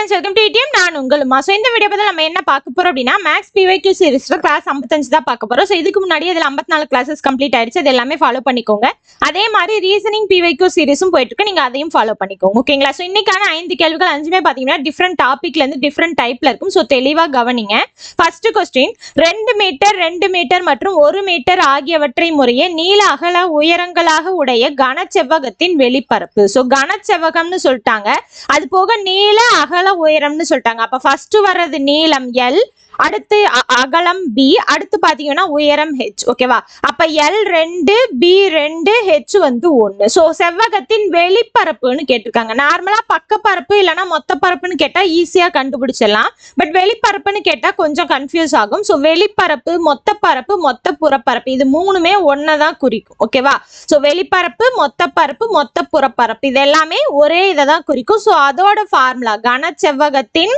Friends welcome to DM நான் உங்களுமா? So இந்த video பற்றி நம்ம என்ன பார்க்க போகிறோம் அப்படின்னா மேக்ஸ் பிவைக்யூ சீரிஸில் கிளாஸ் 55 தான் பார்க்க போறோம். ஸோ இதுக்கு முன்னாடி இதில் 54 நாலு கிளாஸஸ் கம்ப்ளீட் ஆயிடுச்சு. அது எல்லாமே ஃபாலோ பண்ணிக்கோங்க. அதே மாதிரி ரீசனிங் பிவைக்யூ சீரிஸும் போயிட்டு இருக்கு. அதையும் ஃபாலோ பண்ணிக்கோங்க. ஓகேங்களா ஸோ இன்னைக்கான ஐந்து கேள்விகள் அஞ்சுமே பார்த்தீங்கன்னா டிஃப்ரெண்ட் டாப்பிக்லேருந்து இருந்து டிஃப்ரெண்ட் டைப்ல இருக்கும். ஸோ தெளிவாக கவனிங்க. ஃபர்ஸ்ட் கொஸ்டின் ரெண்டு மீட்டர் ரெண்டு மீட்டர் மற்றும் ஒரு மீட்டர் ஆகியவற்றை முறையே நீள அகல உயரங்களாக உடைய கனச்செவ்வகத்தின் வெளிப்பரப்பு. ஸோ கனச்செவ்வகம்னு சொல்லிட்டாங்க. அது போக நீள அகல உயரம்னு சொல்லிட்டாங்க. அப்ப ஃபர்ஸ்ட் வர்றது நீளம் எல் அடுத்து அ- அகலம் பி அடுத்து பாத்தீங்கன்னா உயரம் ஹெச் ஓகேவா அப்ப எல் ரெண்டு பி ரெண்டு ஹெச் வந்து ஒண்ணு. சோ செவ்வகத்தின் வெளிப்பரப்புன்னு கேட்டிருக்காங்க. நார்மலா பக்கப்பரப்பு இல்லைன்னா மொத்த பரப்புன்னு கேட்டா ஈஸியா கண்டுபிடிச்சிடலாம். பட் வெளிப்பரப்புன்னு கேட்டா கொஞ்சம் கன்ஃபியூஸ் ஆகும். சோ வெளிப்பரப்பு மொத்த பரப்பு மொத்த புறப்பரப்பு இது மூணுமே ஒன்னதான் குறிக்கும் ஓகேவா சோ வெளிப்பரப்பு மொத்த பரப்பு மொத்த புறப்பரப்பு இது எல்லாமே ஒரே இதை தான் குறிக்கும். சோ அதோட ஃபார்முலா கன செவ்வகத்தின்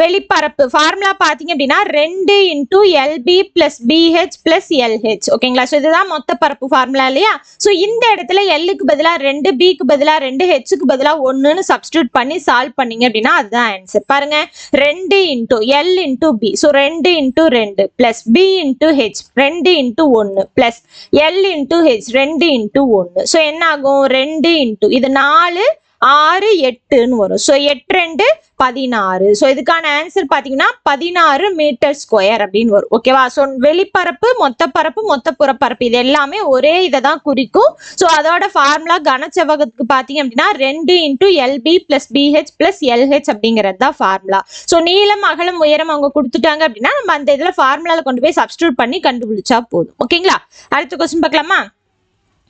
வெளிப்பரப்பு. ஃபார்முலா பார்த்தீங்க அப்படின்னா ரெண்டு into LB plus BH plus LH ஓகேங்களா ஸோ இதுதான் மொத்த பரப்பு ஃபார்முலா இல்லையா? ஸோ இந்த இடத்துல எல்லுக்கு பதிலாக ரெண்டு பிக்கு பதிலாக ரெண்டு ஹெச்சுக்கு பதிலாக ஒன்றுன்னு சப்ஸ்டியூட் பண்ணி சால்வ் பண்ணீங்க அப்படின்னா அதுதான் ஆன்சர் பாருங்க. ரெண்டு into l into b so ரெண்டு இன்டூ ரெண்டு பிளஸ் பி இன்டூ ஹெச் ரெண்டு இன்டூ ஒன்று பிளஸ் எல் இன்டூ ஹெச் ரெண்டு இன்டூ ஒன்று ஸோ என்ன ஆகும்? ரெண்டு இன்டூ இது நாலு ஆறு எட்டுன்னு வரும். ஸோ எட்டு ரெண்டு பதினாறு. ஸோ இதுக்கான ஆன்சர் பார்த்தீங்கன்னா பதினாறு மீட்டர் ஸ்கொயர் அப்படின்னு வரும். ஓகேவா ஸோ வெளிப்பரப்பு மொத்த பரப்பு மொத்த புறப்பரப்பு இது எல்லாமே ஒரே இதை தான் குறிக்கும். ஸோ அதோட ஃபார்முலா கனச்செவ்வகத்துக்கு பார்த்தீங்க அப்படின்னா ரெண்டு into LP plus pH plus LH அப்படிங்கிறது தான் ஃபார்முலா ஸோ நீளம் அகலம் உயரம் அவங்க கொடுத்துட்டாங்க அப்படின்னா நம்ம அந்த இதில் ஃபார்முலாவில் கொண்டு போய் சப்ஸ்டியூட் பண்ணி கண்டுபிடிச்சா போதும். ஓகேங்களா அடுத்த கொஸ்டின் பார்க்கலாமா?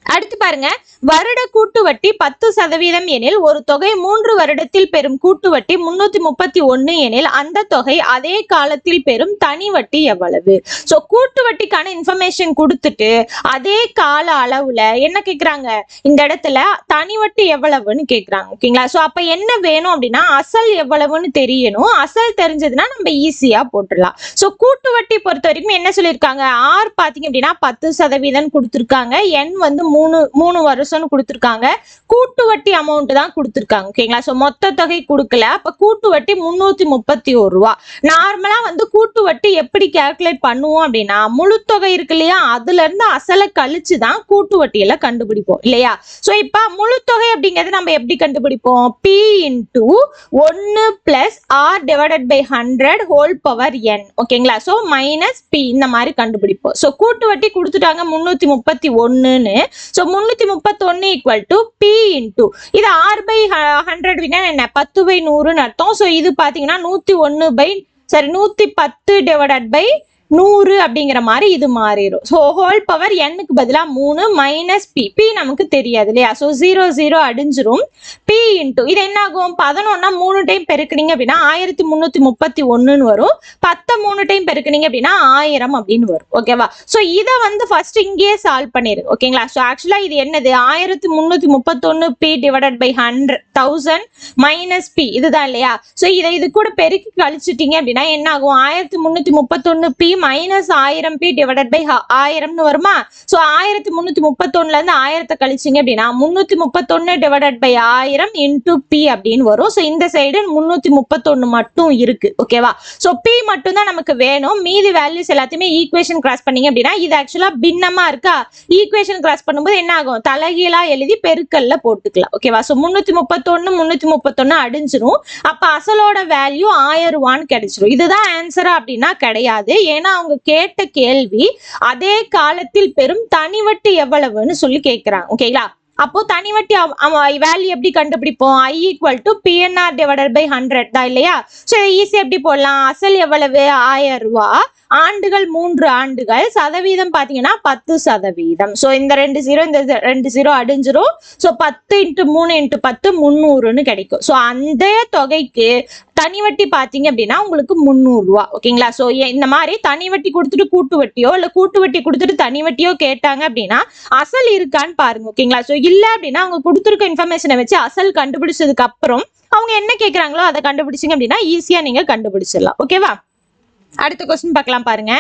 அடுத்து பாருங்க. வருட கூட்டு வட்டி பத்து சதவீதம் எனில் ஒரு தொகை மூன்று வருடத்தில் பெறும் கூட்டு வட்டி முன்னூத்தி முப்பத்தி ஒன்னு எனில் அந்த தொகை அதே காலத்தில் பெறும் தனி வட்டி எவ்வளவு? ஸோ கூட்டு வட்டிக்கான இன்ஃபர்மேஷன் கொடுத்துட்டு அதே கால அளவுல என்ன கேக்குறாங்க? இந்த இடத்துல தனி வட்டி எவ்வளவுன்னு கேக்குறாங்க. ஓகேங்களா சோ அப்ப என்ன வேணும் அப்படின்னா அசல் எவ்வளவுன்னு தெரியணும். அசல் தெரிஞ்சதுன்னா நம்ம ஈஸியா போட்டுடலாம். சோ கூட்டு வட்டி பொறுத்த வரைக்கும் என்ன சொல்லியிருக்காங்க? ஆர் பாத்தீங்க அப்படின்னா பத்து சதவீதம் கொடுத்துருக்காங்க. என் வந்து மூணு மூணு வருஷம்னு கொடுத்துருக்காங்க. கூட்டு வட்டி அமௌண்ட் தான் கொடுத்துருக்காங்க ஓகேங்களா ஸோ மொத்த தொகை கொடுக்கல. அப்போ கூட்டு வட்டி முந்நூற்றி முப்பத்தி ஒரு ரூபா. நார்மலா வந்து கூட்டு வட்டி எப்படி கால்குலேட் பண்ணுவோம் அப்படின்னா முழு தொகை இருக்கு இல்லையா? அதுலேருந்து அசலை கழிச்சு தான் கூட்டு வட்டியில கண்டுபிடிப்போம் இல்லையா? ஸோ இப்போ முழு தொகை அப்படிங்கிறது நம்ம எப்படி கண்டுபிடிப்போம்? பி இன்டூ ஒன்னு plus r divided by hundred whole power n ஓகேங்களா ஸோ மைனஸ் பி இந்த மாதிரி கண்டுபிடிப்போம். ஸோ கூட்டு வட்டி கொடுத்துட்டாங்க முந்நூற்றி முப்பத்தி ஒன்றுன்னு ஸோ முந்நூற்றி முப்பத்தொன்று ஈக்குவல் டு பி இன்டூ இது ஆர் பை ஹண்ட்ரட் வினா என்ன? பத்து பை நூறுன்னு அர்த்தம். ஸோ இது பார்த்தீங்கன்னா நூற்றி ஒன்று பை சரி நூற்றி பத்து டிவைடட் பை நூறு அப்படிங்கிற மாதிரி இது மாறிடும். ஸோ ஹோல் பவர் எண்ணுக்கு பதிலாக மூணு மைனஸ் பி பி நமக்கு தெரியாது இல்லையா? ஸோ ஜீரோ ஜீரோ அடிஞ்சிரும். பி இன்டூ இது என்ன ஆகும் பதினொன்னா மூணு டைம் பெருக்குனீங்க அப்படின்னா ஆயிரத்தி முந்நூற்றி முப்பத்தி ஒன்றுன்னு வரும். பத்தை மூணு டைம் பெருக்குனீங்க அப்படின்னா ஆயிரம் அப்படின்னு வரும். ஓகேவா ஸோ இதை வந்து ஃபர்ஸ்ட் இங்கேயே சால்வ் பண்ணிருங்க ஓகேங்களா ஸோ ஆக்சுவலாக இது என்னது? ஆயிரத்தி முந்நூற்றி முப்பத்தொன்று p divided by hundred thousand minus p இதுதான் இல்லையா? ஸோ இதை இது கூட பெருக்கி கழிச்சிட்டீங்க அப்படின்னா என்ன ஆகும் ஆயிரத்தி முந்நூற்றி முப்பத்தொன்று பி மைனஸ் ஆயிரம் பி டிவைடட் பை ஆயிரம்னு வருமா? ஸோ ஆயிரத்தி முந்நூற்றி முப்பத்தொன்னுல இருந்து ஆயிரத்தை கழிச்சிங்க அப்படின்னா முந்நூற்றி முப்பத்தொன்று டிவைடட் பை ஆயிரம் இன்டூ பி அப்படின்னு வரும். ஸோ இந்த சைடு முந்நூற்றி முப்பத்தொன்று மட்டும் இருக்கு. ஓகேவா ஸோ பி மட்டும் தான் நமக்கு வேணும். மீதி வேல்யூஸ் எல்லாத்தையுமே ஈக்குவேஷன் கிராஸ் பண்ணீங்க அப்படின்னா இது ஆக்சுவலாக பின்னமா இருக்கா? ஈக்குவேஷன் கிராஸ் பண்ணும்போது என்ன ஆகும்? தலைகீழா எழுதி பெருக்கல்ல போட்டுக்கலாம். ஓகேவா ஸோ முந்நூற்றி முப்பத்தொன்று முந்நூற்றி முப்பத்தொன்று அடிஞ்சிரும். அப்போ அசலோட வேல்யூ ஆயிரம் ரூபான்னு கிடைச்சிரும். இதுதான் ஆன்சரா அப்படின்னா கிடையாது. ஏன்னா அவங்க கேட்ட கேள்வி அதே காலத்தில் பெறும் தனிவட்டு எவ்வளவுன்னு சொல்லி கேட்குறாங்க ஓகேங்களா அப்போ தனிவட்டி வேல்யூ எப்படி கண்டுபிடிப்போம்? I equal to pnr divided by hundred தான் இல்லையா? ஸோ ஈஸியாக எப்படி போடலாம்? அசல் எவ்வளவு? ஆயிரம் ரூபா. ஆண்டுகள் மூன்று ஆண்டுகள். சதவீதம் பார்த்தீங்கன்னா பத்து சதவீதம். ஸோ இந்த ரெண்டு ஜீரோ இந்த ரெண்டு ஜீரோ அடிஞ்சிரும். ஸோ பத்து இன்ட்டு மூணு இன்ட்டு பத்து முந்நூறுன்னு கிடைக்கும். ஸோ அந்த தொகைக்கு தனி வட்டி பார்த்தீங்க அப்படின்னா உங்களுக்கு முந்நூறுரூவா ஓகேங்களா ஸோ இந்த மாதிரி தனி வட்டி கொடுத்துட்டு கூட்டு வட்டியோ இல்லை கூட்டு வட்டி கொடுத்துட்டு தனி வட்டியோ கேட்டாங்க அப்படின்னா அசல் இருக்கான்னு பாருங்க. ஓகேங்களா ஸோ இல்லை அப்படின்னா அவங்க கொடுத்துருக்க இன்ஃபர்மேஷனை வச்சு அசல் கண்டுபிடிச்சதுக்கு அப்புறம் அவங்க என்ன கேட்குறாங்களோ அதை கண்டுபிடிச்சிங்க அப்படின்னா ஈஸியாக நீங்கள் கண்டுபிடிச்சிடலாம். ஓகேவா அடுத்த கொஸ்டின் பார்க்கலாம் பாருங்க.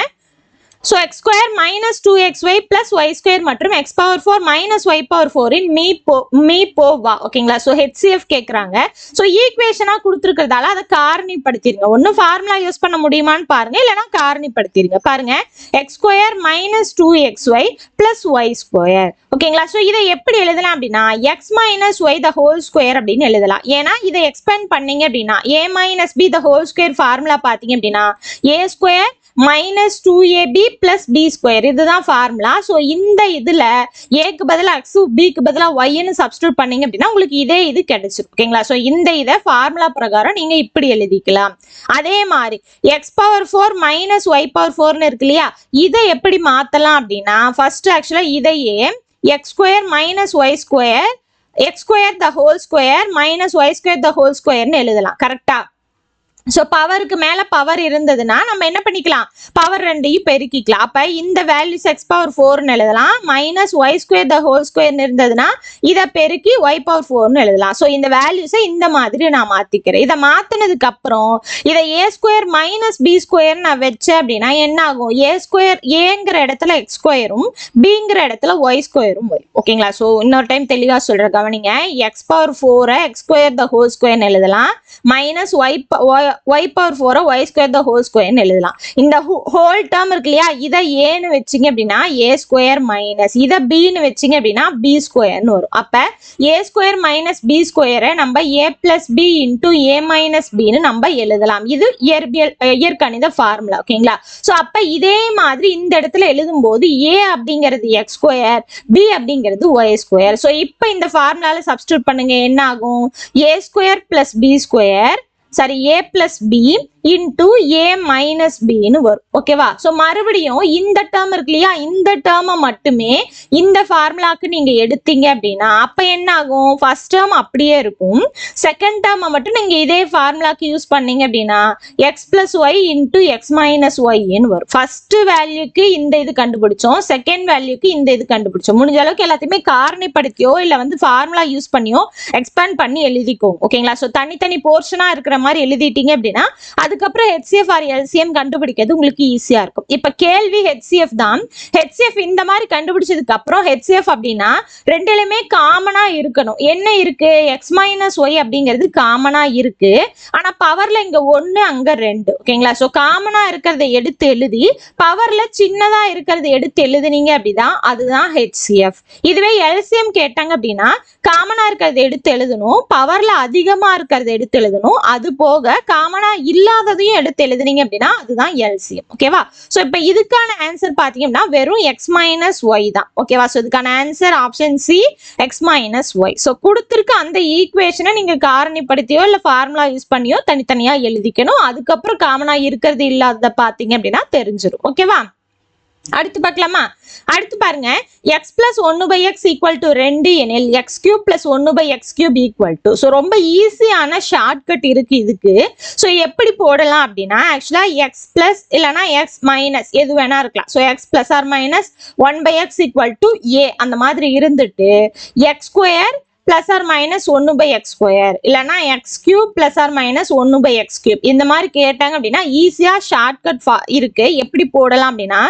So x square minus two x y plus y square மற்றும் x power four minus y power foreign மீ போ மீ போ வா ஓகேங்களா ஸோ ஹெச்சிஎஃப் கேட்குறாங்க ஸோ ஈக்குவேஷனாக கொடுத்துருக்கிறதால அதை காரணிப்படுத்திடுங்க ஒன்றும் ஃபார்முலா யூஸ் பண்ண முடியுமான்னு பாருங்க. இல்லைனா காரணிப்படுத்திடுங்க பாருங்க. X square minus two x y plus y square ஓகேங்களா ஸோ இதை எப்படி எழுதலாம் அப்படின்னா x minus y the whole square அப்படின்னு எழுதலாம். ஏன்னா இதை எக்ஸ்பேண்ட் பண்ணீங்க அப்படின்னா a minus b the whole square formula பார்த்தீங்க அப்படின்னா a square minus two ab plus b square இதுதான் ஃபார்முலா ஸோ இந்த இதில் ஏக்கு பதிலாக எக்ஸு பிக்கு பதிலாக ஒய்ன்னு சப்ஸ்டியூட் பண்ணீங்க அப்படின்னா உங்களுக்கு இதே இது கிடைச்சிரும். ஓகேங்களா ஸோ இந்த இதை ஃபார்முலா பிரகாரம் நீங்கள் இப்படி எழுதிக்கலாம். அதே மாதிரி x power four minus y power ஃபோர்னு இருக்கு இல்லையா? இதை எப்படி மாற்றலாம் அப்படின்னா ஃபர்ஸ்ட் ஆக்சுவலாக இதையே x square minus y square x square the whole square minus y square the whole ஸ்கொயர்னு எழுதலாம். கரெக்டாக ஸோ பவருக்கு மேலே பவர் இருந்ததுன்னா நம்ம என்ன பண்ணிக்கலாம்? பவர் ரெண்டையும் பெருக்கிக்கலாம். அப்போ இந்த வேல்யூஸ் எக்ஸ் பவர் ஃபோர்னு எழுதலாம். Minus y square the whole ஸ்கொயர்னு இருந்ததுன்னா இதை பெருக்கி ஒய் பவர் ஃபோர்னு எழுதலாம். ஸோ இந்த வேல்யூஸை இந்த மாதிரி நான் மாற்றிக்கிறேன் இதை மாற்றினதுக்கு அப்புறம் இதை a square minus b square நான் வச்சேன் அப்படின்னா என்ன ஆகும்? ஏ ஸ்கொயர் ஏங்கிற இடத்துல எக்ஸ் ஸ்கொயரும் பிங்கிற இடத்துல ஒய் ஸ்கொயரும் வரும். ஓகேங்களா ஸோ இன்னொரு டைம் தெளிவாக சொல்கிறேன் கவனிங்க. எக்ஸ் பவர் ஃபோரை எக்ஸ் ஸ்கொயர் த ஹோல் ஸ்கொயர்னு எழுதலாம். Minus y y y power ஃபோரை ஒய் ஸ்கொயர் த ஹோல் ஸ்கொயர்னு எழுதலாம். இந்த ஹோல் டேர்ம் இருக்கு இல்லையா? இதை ஏன்னு வச்சிங்க அப்படின்னா ஏ ஸ்கொயர் மைனஸ் இதை பின்னு வச்சிங்க அப்படின்னா பி ஸ்கொயர்னு வரும். அப்போ ஏ ஸ்கொயர் மைனஸ் பி ஸ்கொயரை நம்ம a plus b into a minus பின்னு நம்ம எழுதலாம். இது இயற்பியல் இயற்கணித ஃபார்முலா ஓகேங்களா ஸோ அப்போ இதே மாதிரி இந்த இடத்துல எழுதும்போது ஏ அப்படிங்கிறது எக்ஸ் ஸ்கொயர் பி அப்படிங்கிறது ஒய் ஸ்கொயர் ஸோ இப்போ இந்த ஃபார்முலாவில் சப்ஸ்டியூட் பண்ணுங்க என்ன ஆகும்? A square plus b square sorry a plus b into a minus பின்னு வரும். ஓகேவா ஸோ மறுபடியும் இந்த டேர்ம் இருக்கு இல்லையா? இந்த டேர்மை மட்டுமே இந்த ஃபார்முலாக்கு நீங்க எடுத்தீங்க அப்படின்னா அப்ப என்ன ஆகும்? ஃபர்ஸ்ட் டேர்ம் அப்படியே இருக்கும். செகண்ட் டேர்மை மட்டும் நீங்க இதே ஃபார்முலாக்கு யூஸ் பண்ணீங்க அப்படின்னா x plus y into x minus ஒய்ன்னு வரும். ஃபர்ஸ்ட் வேல்யூக்கு இந்த இது கண்டுபிடிச்சோம். செகண்ட் வேல்யூக்கு இந்த இது கண்டுபிடிச்சோம். முடிஞ்ச அளவுக்கு எல்லாத்தையுமே காரணிப்படுத்தியோ இல்லை வந்து ஃபார்முலா யூஸ் பண்ணியோ எக்ஸ்பேண்ட் பண்ணி எழுதிக்கோங்க. ஓகேங்களா ஸோ தனித்தனி போர்ஷனாக இருக்கிற மாதிரி எழுதிட்டீங்க அப்படின்னா அதுக்கப்புறம் ஹெச்சிஎஃப் ஆர் எல்சிஎம் கண்டுபிடிக்கிறது உங்களுக்கு ஈஸியாக இருக்கும். இப்போ கேள்வி ஹெச்சிஎஃப் தான். ஹெச்சிஎஃப் இந்த மாதிரி கண்டுபிடிச்சதுக்கு அப்புறம் ஹெச்சிஎஃப் அப்படின்னா ரெண்டுலையுமே காமனாக இருக்கணும். என்ன இருக்கு? எக்ஸ் மைனஸ் ஒய் அப்படிங்கிறது காமனாக இருக்கு. ஆனால் பவரில் இங்கே ஒன்று அங்கே ரெண்டு. ஓகேங்களா ஸோ காமனாக இருக்கிறத எடுத்து எழுதி பவரில் சின்னதாக இருக்கிறத எடுத்து எழுதுனீங்க அப்படிதான் அதுதான் ஹெச்சிஎஃப் இதுவே எல்சிஎம் கேட்டாங்க அப்படின்னா காமனாக இருக்கிறத எடுத்து எழுதணும். பவரில் அதிகமாக இருக்கிறத எடுத்து எழுதணும். அது போக காமனாக இல்லாததையும் எடுத்து எழுதுனீங்க அப்படின்னா அதுதான் எல்சிஎம் ஓகேவா ஸோ இப்போ இதுக்கான ஆன்சர் பார்த்தீங்கன்னா வெறும் எக்ஸ் மைனஸ் ஒய் தான். ஓகேவா ஸோ இதுக்கான answer option c x minus y so கொடுத்துருக்க அந்த ஈக்குவேஷனை நீங்கள் காரணிப்படுத்தியோ இல்லை ஃபார்முலா யூஸ் பண்ணியோ தனித்தனியாக எழுதிக்கணும். அதுக்கப்புறம் காமனாக இருக்கிறது இல்லாததை பார்த்தீங்க அப்படின்னா தெரிஞ்சிடும் ஓகேவா அடுத்து பார்க்கலாமா? அடுத்து பாருங்க. எக்ஸ் பிளஸ் ஒன்று பை எக்ஸ் ஈக்குவல் டு ரெண்டு எனில் எக்ஸ் கியூப் பிளஸ் ஒன்று by x cube equal to so ரொம்ப ஈஸியான ஷார்ட்கட் இருக்கு இதுக்கு. ஸோ எப்படி போடலாம் அப்படின்னா ஆக்சுவலாக எக்ஸ் பிளஸ் இல்லைனா எக்ஸ் மைனஸ் எது வேணா இருக்கலாம். So x plus or minus one by x equal to a அந்த மாதிரி இருந்துட்டு x square plus or minus ஒன்று பை எக்ஸ் ஸ்கொயர் இல்லைனா x cube plus or minus ஒன்று பை எக்ஸ் கியூப் இந்த மாதிரி கேட்டாங்க அப்படின்னா ஈஸியாக ஷார்ட்கட் இருக்குது எப்படி போடலாம் அப்படின்னா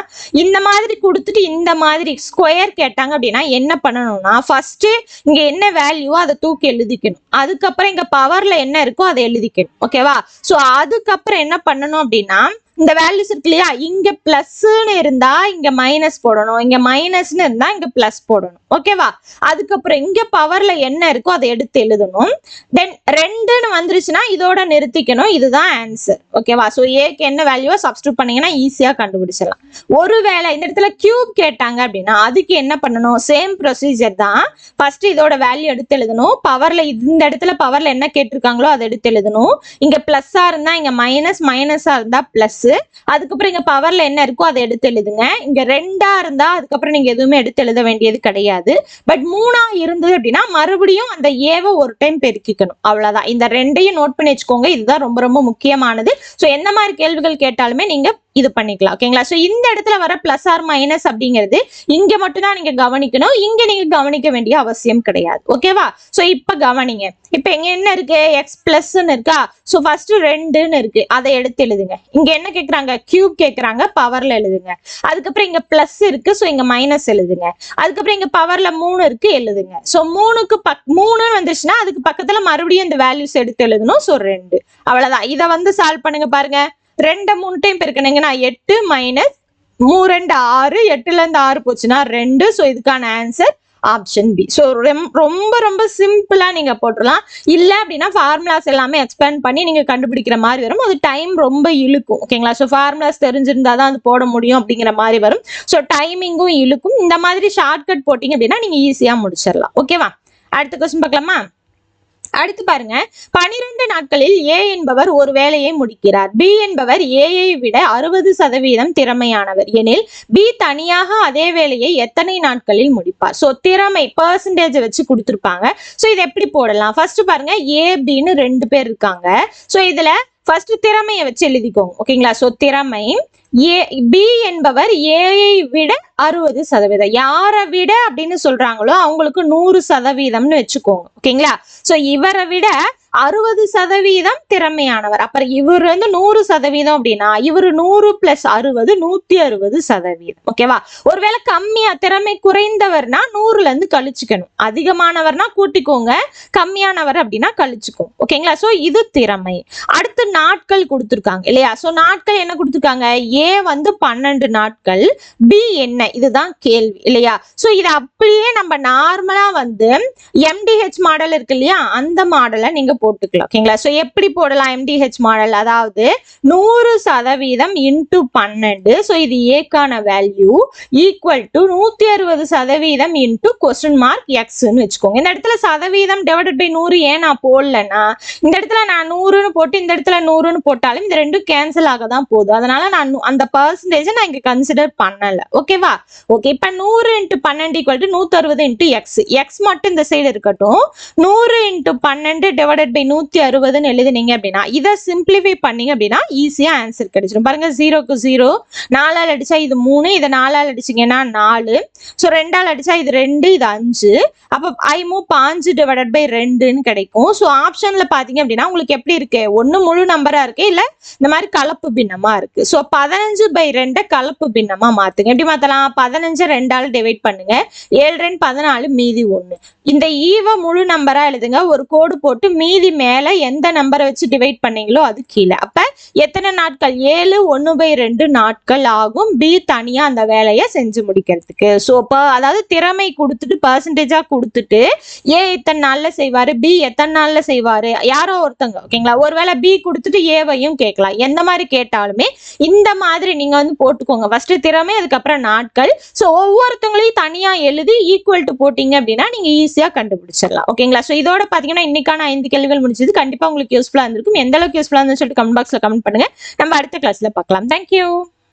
இந்த மாதிரி கொடுத்துட்டு இந்த மாதிரி ஸ்கொயர் கேட்டாங்க அப்படின்னா என்ன பண்ணணும்னா ஃபஸ்ட்டு இங்கே என்ன வேல்யூவோ அதை தூக்கி எழுதிக்கணும். அதுக்கப்புறம் இங்கே பவரில் என்ன இருக்கோ அதை எழுதிக்கணும். ஓகேவா ஸோ அதுக்கப்புறம் என்ன பண்ணணும் அப்படின்னா இந்த வேல்யூஸ் இருக்கு இல்லையா? இங்க பிளஸ்ன்னு இருந்தா இங்க மைனஸ் போடணும். இங்க மைனஸ்னு இருந்தா இங்க பிளஸ் போடணும். ஓகேவா அதுக்கப்புறம் இங்க பவர்ல என்ன இருக்கோ அதை எடுத்து எழுதணும். தென் ரெண்டுன்னு வந்துருச்சுன்னா இதோட நிறுத்திக்கணும். இதுதான் ஆன்சர் ஓகேவா ஸோ ஏக்கு என்ன வேல்யூவை சப்ஸ்டியூட் பண்ணீங்கன்னா ஈஸியாக கண்டுபிடிச்சிடலாம். ஒருவேளை இந்த இடத்துல கியூப் கேட்டாங்க அப்படின்னா அதுக்கு என்ன பண்ணணும்? சேம் ப்ரொசீஜர் தான். ஃபர்ஸ்ட் இதோட வேல்யூ எடுத்து எழுதணும். பவர்ல இந்த இடத்துல பவர்ல என்ன கேட்டிருக்காங்களோ அதை எடுத்து எழுதணும். இங்கே ப்ளஸ்ஸாக இருந்தால் இங்கே மைனஸ் மைனஸாக இருந்தால் ப்ளஸ்ஸு அதுக்கப்புறம் இங்கே பவர்ல என்ன இருக்கோ அதை எடுத்து எழுதுங்க. இங்கே ரெண்டாக இருந்தால் அதுக்கப்புறம் நீங்கள் எதுவுமே எடுத்து எழுத வேண்டியது கிடையாது. பட் மூணாக இருந்தது அப்படின்னா மறுபடியும் அந்த ஏவை ஒரு டைம் பெருக்கிக்கணும். அவ்வளோதான் இந்த ரெண்டு ரெண்டையும் நோட் பண்ணி வச்சுக்கோங்க. இதுதான் ரொம்ப ரொம்ப முக்கியமானது. ஸோ எந்த மாதிரி கேள்விகள் கேட்டாலுமே நீங்க இது பண்ணிக்கலாம் ஓகேங்களா ஸோ இந்த இடத்துல வர பிளஸ் ஆர் மைனஸ் அப்படிங்கிறது இங்க மட்டும்தான் நீங்க கவனிக்கணும். இங்க நீங்க கவனிக்க வேண்டிய அவசியம் கிடையாது ஓகேவா ஸோ இப்ப கவனிங்க. இப்ப எங்க என்ன இருக்கு? எக்ஸ் பிளஸ்ன்னு இருக்கா? ஸோ ஃபர்ஸ்ட் ரெண்டுன்னு இருக்கு. அதை எடுத்து எழுதுங்க. இங்க என்ன கேட்கறாங்க கியூப் கேட்கறாங்க பவர்ல எழுதுங்க. அதுக்கப்புறம் இங்க பிளஸ் இருக்கு. ஸோ இங்க மைனஸ் எழுதுங்க. அதுக்கப்புறம் இங்க பவர்ல மூணு இருக்கு. எழுதுங்க. ஸோ மூணுக்கு பக் மூணுன்னு வந்துருச்சுன்னா அதுக்கு பக்கத்துல மறுபடியும் இந்த வேல்யூஸ் எடுத்து எழுதணும். ஸோ ரெண்டு. அவ்வளவுதான். இதை வந்து சால்வ் பண்ணுங்க பாருங்க. ரெண்டு மூணு டைம் பெருக்கணுங்கன்னா எட்டு மைனஸ் மூ ரெண்டு ஆறு எட்டுலேருந்து ஆறு போச்சுன்னா ரெண்டு. ஸோ இதுக்கான ஆன்சர் ஆப்ஷன் பி ஸோ ரொம்ப ரொம்ப சிம்பிளாக நீங்கள் போட்டுடலாம் இல்லை அப்படின்னா ஃபார்முலாஸ் எல்லாமே எக்ஸ்பிளைன் பண்ணி நீங்கள் கண்டுபிடிக்கிற மாதிரி வரும். அது டைம் ரொம்ப இழுக்கும். ஓகேங்களா ஸோ ஃபார்முலாஸ் தெரிஞ்சிருந்தா தான் அது போட முடியும் அப்படிங்கிற மாதிரி வரும். ஸோ டைமிங்கும் இழுக்கும். இந்த மாதிரி ஷார்ட்கட் போட்டிங்க அப்படின்னா நீங்கள் ஈஸியாக முடிச்சிடலாம் ஓகேவா அடுத்த கொஸ்டின் பார்க்கலாமா? அடுத்து பாருங்க. பனிரெண்டு நாட்களில் ஏ என்பவர் ஒரு வேலையை முடிக்கிறார். பி என்பவர் ஏயை விட அறுபது சதவீதம் திறமையானவர். எனில் பி தனியாக அதே வேலையை எத்தனை நாட்களில் முடிப்பார்? ஸோ திறமை பர்சன்டேஜ் வச்சு கொடுத்துருப்பாங்க. ஸோ இது எப்படி போடலாம்? ஃபர்ஸ்ட் பாருங்க ஏ பின்னு ரெண்டு பேர் இருக்காங்க. ஸோ இதுல ஃபர்ஸ்ட் திறமையை வச்சு எழுதிக்கோங்க ஓகேங்களா ஸோ திறமை ஏ பி என்பவர் ஏஐ விட அறுபது சதவீதம். யாரை விட அப்படின்னு சொல்றாங்களோ அவங்களுக்கு நூறு சதவீதம்னு வச்சுக்கோங்க ஓகேங்களா ஸோ இவரை விட அறுபது சதவீதம் திறமையானவர். அப்புறம் இவர் வந்து நூறு சதவீதம் அப்படின்னா இவர் நூறு பிளஸ் அறுபது நூத்தி அறுபது சதவீதம். ஓகேவா ஒருவேளை கம்மியா திறமை குறைந்தவர்னா நூறுல இருந்து கழிச்சுக்கணும். அதிகமானவர்னா கூட்டிக்கோங்க. கம்மியானவர் அப்படின்னா கழிச்சுக்கோங்க ஓகேங்களா சோ இது திறமை. அடுத்து நாட்கள் கொடுத்துருக்காங்க இல்லையா? சோ நாட்கள் என்ன கொடுத்துருக்காங்க? ஏ வந்து பன்னெண்டு நாட்கள் பி என்ன? இதுதான் கேள்வி இல்லையா? சோ இதை அப்படியே நம்ம நார்மலா வந்து எம்டிஹெச் மாடல் இருக்கு இல்லையா? அந்த மாடலை நீங்க போட்டுக்கலாம். ஓகேங்களா? ஸோ எப்படி போடலாம்? எம்டிஹெச் மாடல் அதாவது நூறு சதவீதம் இன்ட்டு பன்னெண்டு. ஸோ இது ஏக்கான வேல்யூ ஈக்குவல் டு நூத்தி அறுபது சதவீதம் இன்ட்டு கொஸ்டின் மார்க் எக்ஸ்ன்னு வச்சுக்கோங்க. இந்த இடத்துல சதவீதம் டிவைடட் பை நூறு ஏன் நான் போடலன்னா இந்த இடத்துல நான் நூறுன்னு போட்டு இந்த இடத்துல நூறுன்னு போட்டாலும் இந்த ரெண்டும் கேன்சல் ஆக தான் போதும். அதனால நான் அந்த பர்சன்டேஜை நான் இங்க கன்சிடர் பண்ணல. ஓகேவா? ஓகே இப்ப நூறு இன்ட்டு பன்னெண்டு ஈக்குவல் டு நூத்தி அறுபது இன்ட்டு எக்ஸ் எக்ஸ் மட்டும் இந்த சைடு இருக்கட்டும். நூறு இன்ட்டு பன்னெண்டு டிவைடட் பை நூத்தி அறுபதுன்னு எழுதுனீங்க அப்படின்னா இதை சிம்பிளிஃபை பண்ணீங்க அப்படின்னா ஈஸியா ஆன்சர் கிடைச்சிடும் பாருங்க ஜீரோக்கு ஜீரோ நாலால் அடிச்சா இது மூணு இதை நாலால் அடிச்சீங்கன்னா நாலு. ஸோ ரெண்டால் அடிச்சா இது ரெண்டு இது அஞ்சு. அப்போ ஐமூ பாஞ்சு டிவைடட் பை ரெண்டுன்னு கிடைக்கும். ஸோ ஆப்ஷன்ல பார்த்தீங்க அப்படின்னா உங்களுக்கு எப்படி இருக்கு? ஒன்று முழு நம்பரா இருக்கு இல்ல இந்த மாதிரி கலப்பு பின்னமா இருக்கு. ஸோ பதினஞ்சு பை ரெண்டை கலப்பு பின்னமா மாத்துங்க. எப்படி மாத்தலாம்? பதினஞ்சு ரெண்டால் டிவைட் பண்ணுங்க. ஏழு ரெண்டு பதினாலு மீதி ஒன்று இந்த ஈவ முழு நம்பரா எழுதுங்க. ஒரு கோடு போட்டு மீதி மேலே எந்த நம்பரை வச்சு டிவைட் பண்ணீங்களோ அது கீழே. அப்ப எத்தனை நாட்கள்? ஏழு ஒன்று பை ரெண்டு நாட்கள் ஆகும். பி தனியாக அந்த வேலையை செஞ்சு முடிக்கிறதுக்கு. ஸோ இப்போ அதாவது திறமை கொடுத்துட்டு பர்சன்டேஜாக கொடுத்துட்டு ஏ இத்தனை நாள்ல செய்வார் பி எத்தனை நாள்ல செய்வாரு? யாரோ ஒருத்தங்க ஓகேங்களா ஒருவேளை பி கொடுத்துட்டு ஏவையும் கேட்கலாம். எந்த மாதிரி கேட்டாலுமே இந்த மாதிரி நீங்க வந்து போட்டுக்கோங்க. ஃபர்ஸ்ட் திறமை அதுக்கப்புறம் நாட்கள். ஸோ ஒவ்வொருத்தங்களையும் தனியாக எழுதி ஈக்குவல் டு போட்டீங்க அப்படின்னா நீங்க ஈஸியாக கண்டுபிடிச்சிடலாம். ஓகேங்களா ஸோ இதோட பாத்தீங்கன்னா இன்னைக்கான ஐந்து கேள்விகள் முடிஞ்சது கண்டிப்பா உங்களுக்கு யூஸ்ஃபுல்லா இருந்திருக்கும். எந்த அளவுக்கு யூஸ்ஃபுல்லாக இருந்துன்னு சொல்லிட்டு கமெண்ட் பாக்ஸில் கமெண்ட் பண்ணுங்க. நம்ம அடுத்த கிளாஸ்ல பார்க்கலாம். தேங்க்யூ